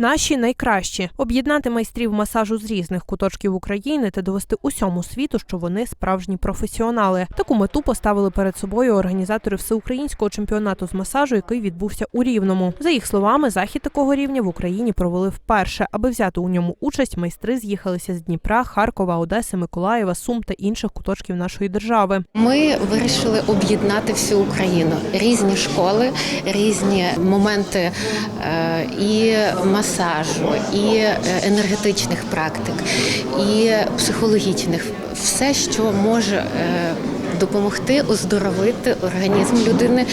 Наші найкращі об'єднати майстрів масажу з різних куточків України та довести усьому світу, що вони справжні професіонали. Таку мету поставили перед собою організатори всеукраїнського чемпіонату з масажу, який відбувся у Рівному. За їх словами, захід такого рівня в Україні провели вперше. Аби взяти у ньому участь, майстри з'їхалися з Дніпра, Харкова, Одеси, Миколаєва, Сум та інших куточків нашої держави. Ми вирішили об'єднати всю Україну, різні школи, різні моменти е, і масажу, і е, енергетичних практик, і психологічних все, що може е, допомогти оздоровити організм людини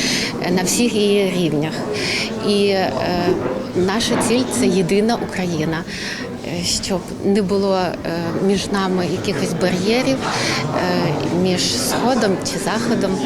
е, на всіх її рівнях. І е, наша ціль це єдина Україна. Щоб не було е, між нами якихось бар'єрів е, між сходом чи заходом,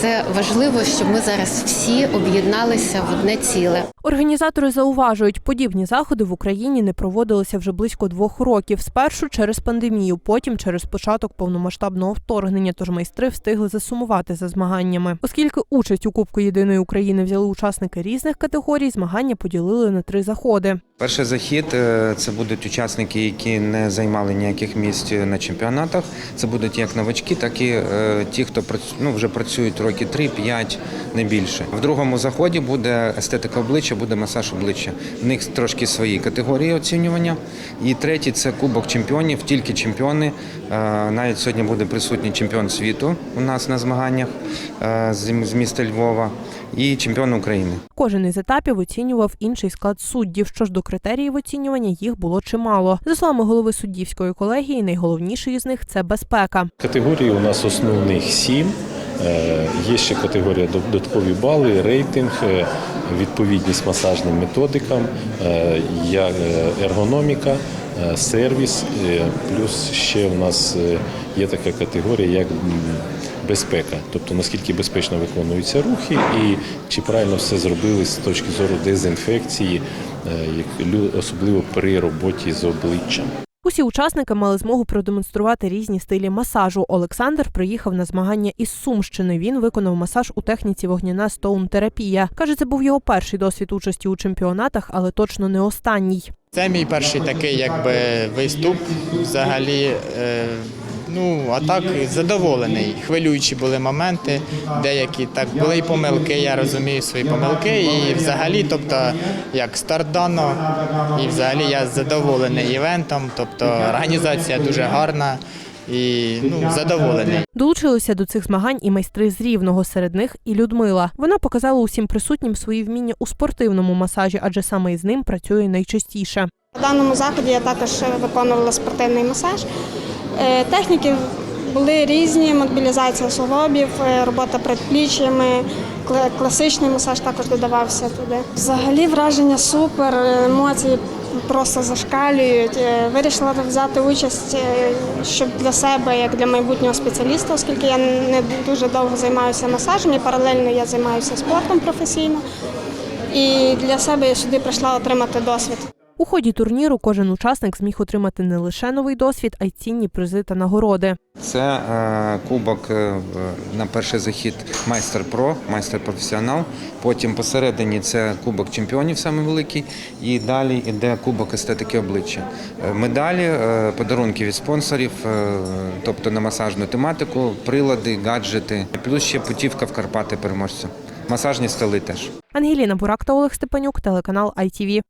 це важливо, щоб ми зараз всі об'єдналися в одне ціле. Організатори зауважують, подібні заходи в Україні не проводилися вже близько двох років. Спершу через пандемію, потім через початок повномасштабного вторгнення. Тож майстри встигли засумувати за змаганнями. Оскільки участь у Кубку єдиної України взяли учасники різних категорій, змагання поділили на три заходи. Перший захід е, це будуть учасники, які не займали ніяких місць на чемпіонатах. Це будуть як новачки, так і е, ті, хто ну, вже працюють роки 3-5, не більше. В другому заході буде естетика обличчя, буде масаж обличчя. В них трошки свої категорії оцінювання. І третій це кубок чемпіонів, тільки чемпіони. Е, Навіть сьогодні буде присутній чемпіон світу у нас на змаганнях з міста Львова і чемпіон України. Кожен із етапів оцінював інший склад суддів. Що ж до критеріїв оцінювання, їх було чимало. За словами голови суддівської колегії, найголовніший із них це безпека. Категорій у нас основних сім. Е, Є ще категорія додаткові бали, рейтинг, е, відповідність масажним методикам, е, ергономіка, сервіс. Плюс ще у нас є така категорія, як безпека, тобто наскільки безпечно виконуються рухи і чи правильно все зробили з точки зору дезінфекції, е, як лю- особливо при роботі з обличчям. Усі учасники мали змогу продемонструвати різні стилі масажу. Олександр приїхав на змагання із Сумщини. Він виконав масаж у техніці вогняна стоун-терапія. Каже, це був його перший досвід участі у чемпіонатах, але точно не останній. Це мій перший такий якби виступ. Взагалі, е, ну а так задоволений. Хвилюючі були моменти, деякі так були і помилки. Я розумію свої помилки. І взагалі, тобто, як старт дано, і взагалі я задоволений івентом. Тобто організація дуже гарна і ну задоволений. Долучилися до цих змагань і майстри з рівного серед них і Людмила. Вона показала усім присутнім свої вміння у спортивному масажі, адже саме із ним працює найчастіше. У даному заході я також виконувала спортивний масаж. Е, Техніки були різні: мобілізація суглобів, е, робота предпліччями, кла- класичний масаж також додавався туди. Взагалі враження супер, е, емоції просто зашкалюють. Вирішила взяти участь, щоб для себе, як для майбутнього спеціаліста, оскільки я не дуже довго займаюся масажем і паралельно я займаюся спортом професійно. І для себе я сюди прийшла отримати досвід. У ході турніру кожен учасник зміг отримати не лише новий досвід, а й цінні призи та нагороди. Це е, кубок е, на перший захід майстер Про, майстер професіонал. Потім посередині це кубок чемпіонів, саме великий, і далі йде кубок естетики обличчя. Е, Медалі, подарунки від спонсорів, тобто на масажну тематику, прилади, гаджети, плюс ще путівка в Карпати переможця. Масажні столи теж. Ангеліна Бурак та Олег Степанюк, телеканал ITV.